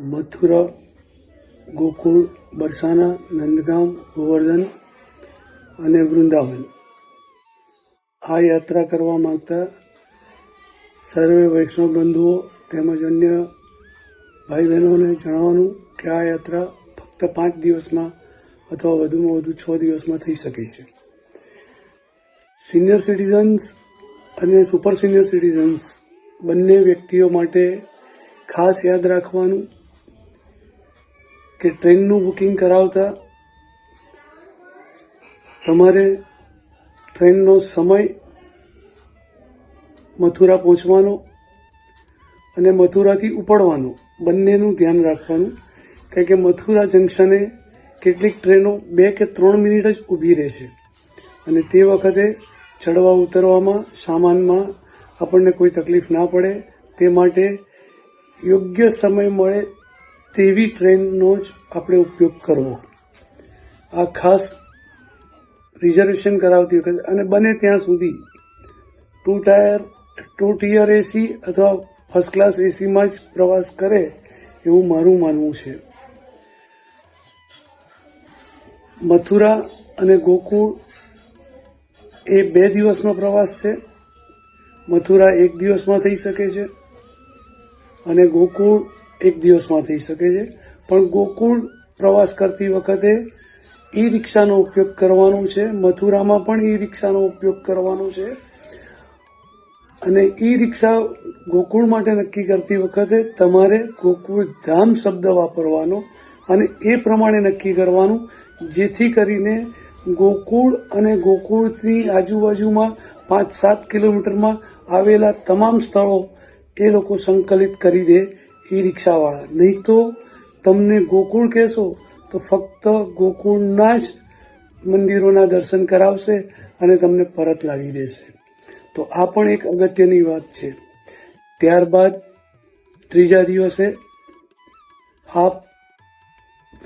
મથુરા, ગોકુળ, બરસાના, નંદગામ, ગોવર્ધન અને વૃંદાવન. આ યાત્રા કરવા માગતા સર્વે વૈષ્ણવ બંધુઓ તેમજ અન્ય ભાઈ બહેનોને જણાવવાનું કે આ યાત્રા ફક્ત પાંચ દિવસમાં અથવા વધુમાં વધુ છ દિવસમાં થઈ શકે છે. સિનિયર સિટીઝન્સ અને સુપર સિનિયર સિટીઝન્સ બંને વ્યક્તિઓ માટે ખાસ યાદ રાખવાનું કે ટ્રેનનું બુકિંગ કરાવતા તમારે ટ્રેનનો સમય મથુરા પહોંચવાનો અને મથુરાથી ઉપડવાનો, બંનેનું ધ્યાન રાખવાનું. કારણ કે મથુરા જંકશને કેટલીક ટ્રેનો બે કે ત્રણ મિનિટ જ ઊભી રહે છે. અને તે વખતે ચડવા ઉતરવામાં સામાનમાં આપણને કોઈ તકલીફ ના પડે. તે માટે યોગ્ય સમય મળે તેવી ટ્રેનનો જ આપણે ઉપયોગ કરવો. આ ખાસ રિઝર્વેશન કરાવતી વખતે અને બને ત્યાં સુધી two tier, two tier AC અથવા ફર્સ્ટ ક્લાસ એસીમાં જ પ્રવાસ કરે એવું મારું માનવું છે. મથુરા અને ગોકુળ એ બે દિવસનો પ્રવાસ છે. મથુરા એક દિવસમાં થઈ શકે છે અને ગોકુળ એક દિવસમાં થઈ શકે છે. પણ ગોકુળ પ્રવાસ કરતી વખતે ઈ રિક્ષાનો ઉપયોગ કરવાનો છે. મથુરામાં પણ ઈ રિક્ષાનો ઉપયોગ કરવાનો છે. અને ઈ રિક્ષા ગોકુળ માટે નક્કી કરતી વખતે તમારે ગોકુળ ધામ શબ્દ વાપરવાનો અને એ પ્રમાણે નક્કી કરવાનું, જેથી કરીને ગોકુળ અને ગોકુળની આજુબાજુમાં પાંચ સાત કિલોમીટરમાં આવેલા તમામ સ્થળો એ લોકો સંકલિત કરી દે. ઈ રિક્ષાવાળા. નહીં તો તમને ગોકુળ કહેશો, તો ફક્ત ગોકુળના જ મંદિરોના દર્શન કરાવશે અને તમને પરત લાવી દેશે. તો આ પણ એક અગત્યની વાત છે. ત્યારબાદ ત્રીજા દિવસે આપ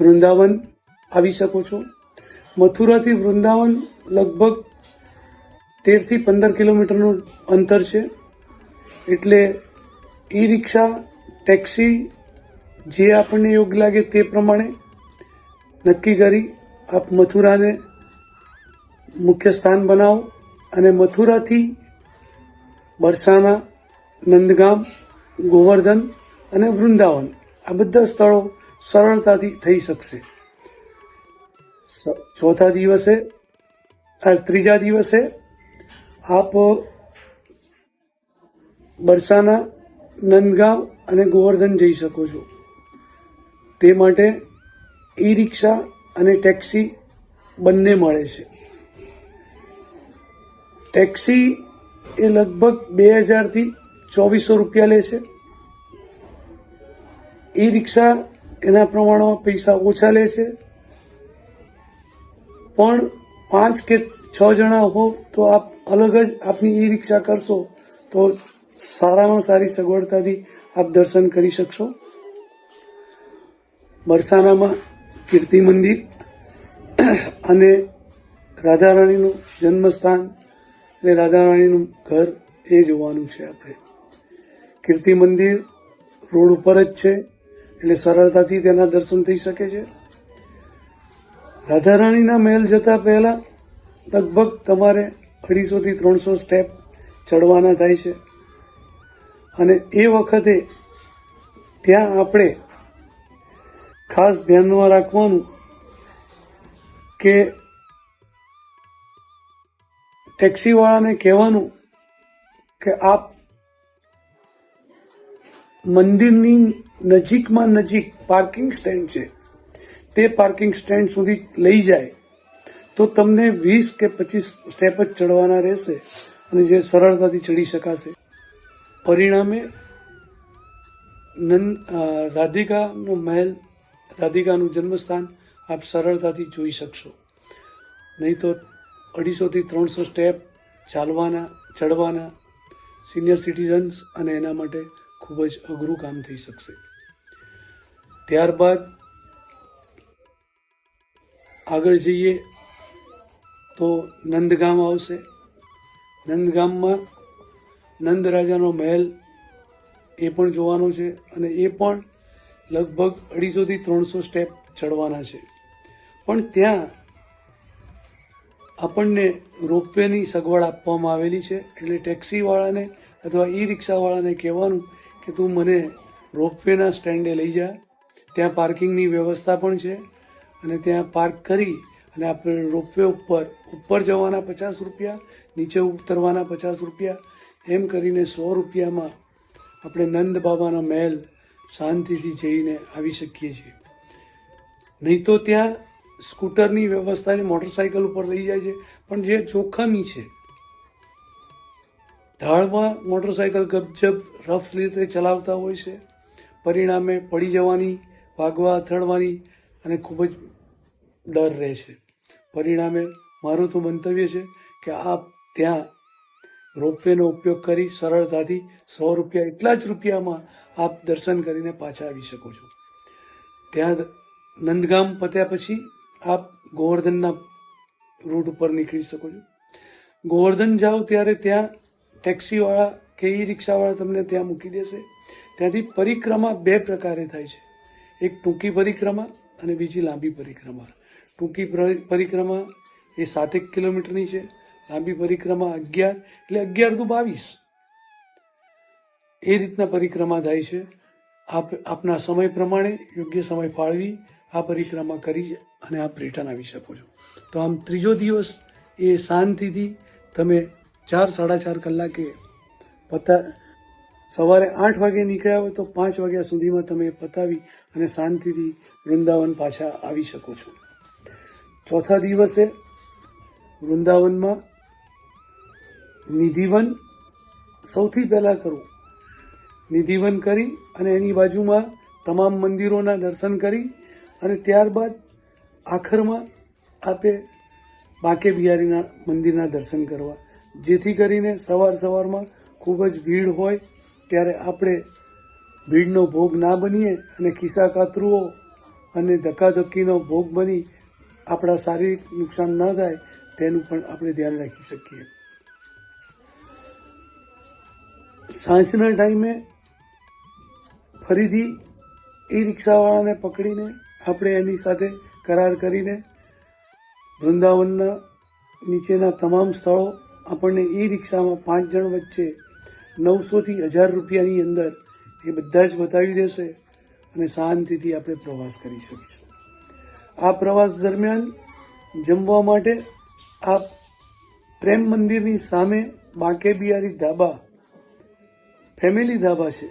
વૃંદાવન આવી શકો છો. મથુરાથી વૃંદાવન લગભગ તેરથી પંદર કિલોમીટરનું અંતર છે. એટલે ઈ રિક્ષા ટેક્સી જે આપણને યોગ્ય લાગે તે પ્રમાણે નક્કી કરી આપ મથુરાને મુખ્ય સ્થાન બનાવો અને મથુરાથી બરસાના, નંદગામ, ગોવર્ધન અને વૃંદાવન આ બધા સ્થળો સરળતાથી થઈ શકશે. ચોથા દિવસે ત્રીજા દિવસે આપ બરસાના નંદગામ અને ગોવર્ધન જઈ શકો છો. તે માટે ઈ રિક્ષા અને ટેક્સી બંને મળે છે. ટેક્સી એ લગભગ બે હજારથી ચોવીસો રૂપિયા લે છે. ઈ રિક્ષા એના પ્રમાણમાં પૈસા ઓછા લે છે. પણ પાંચ કે છ જણા હો તો આપ અલગ જ આપની ઈ રિક્ષા કરશો તો સારામાં સારી સગવડતાથી આપ દર્શન કરી શકશો. બરસાનામાં કીર્તિ મંદિર અને રાધારાણીનું જન્મસ્થાન અને રાધારાણીનું ઘર એ જોવાનું છે આપણે. કીર્તિ મંદિર રોડ ઉપર જ છે, એટલે સરળતાથી તેના દર્શન થઈ શકે છે. રાધા રાણીના મહેલ જતા પહેલા લગભગ તમારે અઢીસોથી ત્રણસો સ્ટેપ ચડવાના થાય છે. અને એ વખતે ત્યાં આપણે ખાસ ધ્યાનમાં રાખવાનું કે ટેક્સીવાળાને કહેવાનું કે આપ મંદિરની નજીકમાં નજીક પાર્કિંગ સ્ટેન્ડ છે. તે પાર્કિંગ સ્ટેન્ડ સુધી લઈ જાય તો તમને વીસ કે પચીસ સ્ટેપ જ ચડવાના રહેશે અને જે સરળતાથી ચડી શકાશે. પરિણામે નંદ રાધિકાનો મહેલ, રાધિકાનું જન્મસ્થાન આપ સરળતાથી જોઈ શકશો. નહીં તો અઢીસોથી ત્રણસો સ્ટેપ ચાલવાના, ચડવાના સિનિયર સિટીઝન્સ અને એના માટે ખૂબ જ અઘરું કામ થઈ શકશે. ત્યારબાદ આગળ જઈએ તો નંદગામ આવશે. નંદગામમાં નંદ રાજાનો મહેલ એ પણ જોવાનો છે અને એ પણ લગભગ અઢીસોથી ત્રણસો સ્ટેપ ચડવાના છે. પણ ત્યાં આપણને રોપવેની સગવડ આપવામાં આવેલી છે એટલે ટેક્સીવાળાને અથવા ઈ રિક્ષાવાળાને કહેવાનું કે તું મને રોપવેના સ્ટેન્ડે લઈ જા. ત્યાં પાર્કિંગની વ્યવસ્થા પણ છે અને ત્યાં પાર્ક કરી અને આપણે રોપવે ઉપર ઉપર જવાના પચાસ રૂપિયા, નીચે ઉતરવાના પચાસ રૂપિયા એમ કરીને સો રૂપિયામાં આપણે નંદ બાબાનો મહેલ શાંતિથી જઈને આવી શકીએ છીએ. નહીં તો ત્યાં સ્કૂટરની વ્યવસ્થા છે મોટરસાઇકલ ઉપર લઈ જાય છે. પણ જે જોખમી છે, ઢાળમાં મોટરસાઇકલ ગપજપ રફ રીતે ચલાવતા હોય છે. પરિણામે પડી જવાની, વાગવા અથડવાની અને ખૂબ જ ડર રહે છે. પરિણામે મારું તો મંતવ્ય છે કે આપ ત્યાં રોપવેનો ઉપયોગ કરી સરળતાથી સો રૂપિયા એટલા જ રૂપિયામાં આપ દર્શન કરીને પાછા આવી શકો છો. ત્યાં નંદગામ પત્યા પછી આપ ગોવર્ધનના રૂટ ઉપર નીકળી શકો છો. ગોવર્ધન જાઓ ત્યારે ત્યાં ટેક્સીવાળા કે ઈ રિક્ષાવાળા તમને ત્યાં મૂકી દેશે. ત્યાંથી પરિક્રમા બે પ્રકારે થાય છે. એક ટૂંકી પરિક્રમા અને બીજી લાંબી પરિક્રમા. ટૂંકી પરિક્રમા એ સાતેક કિલોમીટરની છે. લાંબી પરિક્રમા અગિયાર, એટલે અગિયાર તો બાવીસ. એ રીતના પરિક્રમા થાય છે. આપ, આપના સમય પ્રમાણે યોગ્ય સમય ફાળવી, આ પરિક્રમા કરી અને આપ રિટર્ન આવી શકો છો. તો આમ ત્રીજો દિવસ એ શાંતિથી તમે ચાર, સાડા ચાર કલાકે પતા, સવારે આઠ વાગે નીકળ્યા હોય તો પાંચ વાગ્યા સુધીમાં તમે પતાવી અને શાંતિથી વૃંદાવન પાછા આવી શકો છો. ચોથા દિવસે વૃંદાવનમાં નિધિવન સૌથી પહેલાં કરવું નિધિવન કરી અને એની બાજુમાં તમામ મંદિરોના દર્શન કરી અને ત્યારબાદ આખરમાં આપે બાંકે બિહારીના મંદિરના દર્શન કરવા. જેથી કરીને સવાર સવારમાં ખૂબ જ ભીડ હોય ત્યારે આપણે ભીડનો ભોગ ના બનીએ અને ખિસ્સા કાતરુઓ અને ધક્કાધક્કીનો ભોગ બની આપણા શારીરિક નુકસાન ન થાય તેનું પણ આપણે ધ્યાન રાખી શકીએ. સાંજના ટાઈમે ફરીથી એ રિક્ષાવાળાને પકડીને આપણે એની સાથે કરાર કરીને વૃંદાવનના નીચેના તમામ સ્થળો આપણને એ રિક્ષામાં પાંચ જણ વચ્ચે નવસોથી હજાર રૂપિયાની અંદર એ બધા જ બતાવી દેશે અને શાંતિથી આપણે પ્રવાસ કરી શકીશું. આ પ્રવાસ દરમિયાન જમવા માટે આ પ્રેમ મંદિરની સામે બાંકે બિહારી ધાબા ફેમિલી ધાબા છે,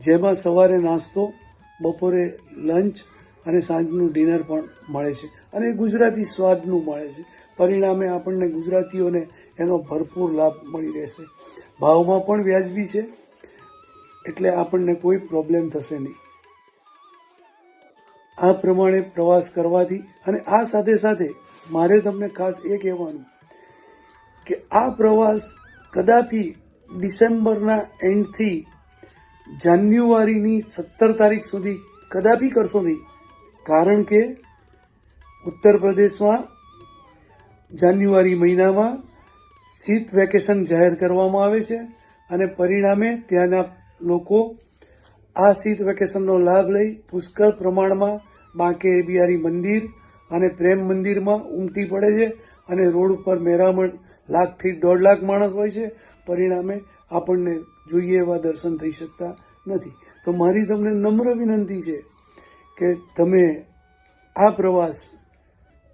જેમાં સવારે નાસ્તો, બપોરે લંચ અને સાંજનું ડિનર પણ મળે છે અને ગુજરાતી સ્વાદનું મળે છે. પરિણામે આપણને ગુજરાતીઓને એનો ભરપૂર લાભ મળી રહેશે. ભાવમાં પણ વ્યાજબી છે, એટલે આપણને કોઈ પ્રોબ્લેમ થશે નહીં. આ પ્રમાણે પ્રવાસ કરવાથી અને આ સાથે સાથે મારે તમને ખાસ એ કહેવાનું કે આ પ્રવાસ કદાપી ડિસેમ્બરના એન્ડથી જાન્યુઆરીની સત્તર તારીખ સુધી કદાપી કરશો નહીં. કારણ કે ઉત્તર પ્રદેશમાં જાન્યુઆરી મહિનામાં શીત વેકેશન જાહેર કરવામાં આવે છે અને પરિણામે ત્યાંના લોકો આ શીત વેકેશનનો લાભ લઈ પુષ્કળ પ્રમાણમાં બાંકે બિહારી મંદિર અને પ્રેમ મંદિરમાં ઉમટી પડે છે અને રોડ ઉપર મેરામણ લાખથી દોઢ લાખ માણસ હોય છે. પરિણામે આપણને જોઈએ એવા દર્શન થઈ શકતા નથી. તો મારી તમને નમ્ર વિનંતી છે કે તમે આ પ્રવાસ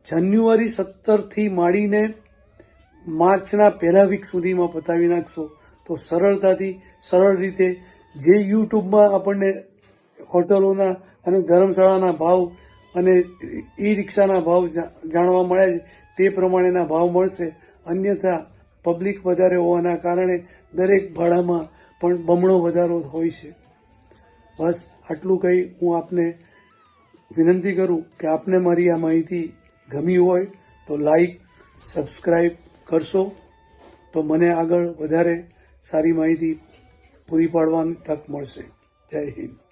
જાન્યુઆરી સત્તરથી માંડીને માર્ચના પહેલા વીક સુધીમાં પતાવી નાખશો તો સરળતાથી, સરળ રીતે જે યુટ્યુબમાં આપણને હોટલોના અને ધર્મશાળાના ભાવ અને ઈ રિક્ષાના ભાવ જાણવા મળે તે પ્રમાણેના ભાવ મળશે. અન્યથા પબ્લિક વધારે હોવાના કારણે દરેક ભાડામાં પણ બમણો વધારો હોય છે. બસ આટલું કહી હું આપને વિનંતી કરું કે આપને મારી આ માહિતી ગમી હોય તો લાઈક સબસ્ક્રાઈબ કરશો તો મને આગળ વધારે સારી માહિતી પૂરી પાડવાની તક મળશે. જય હિન્દ.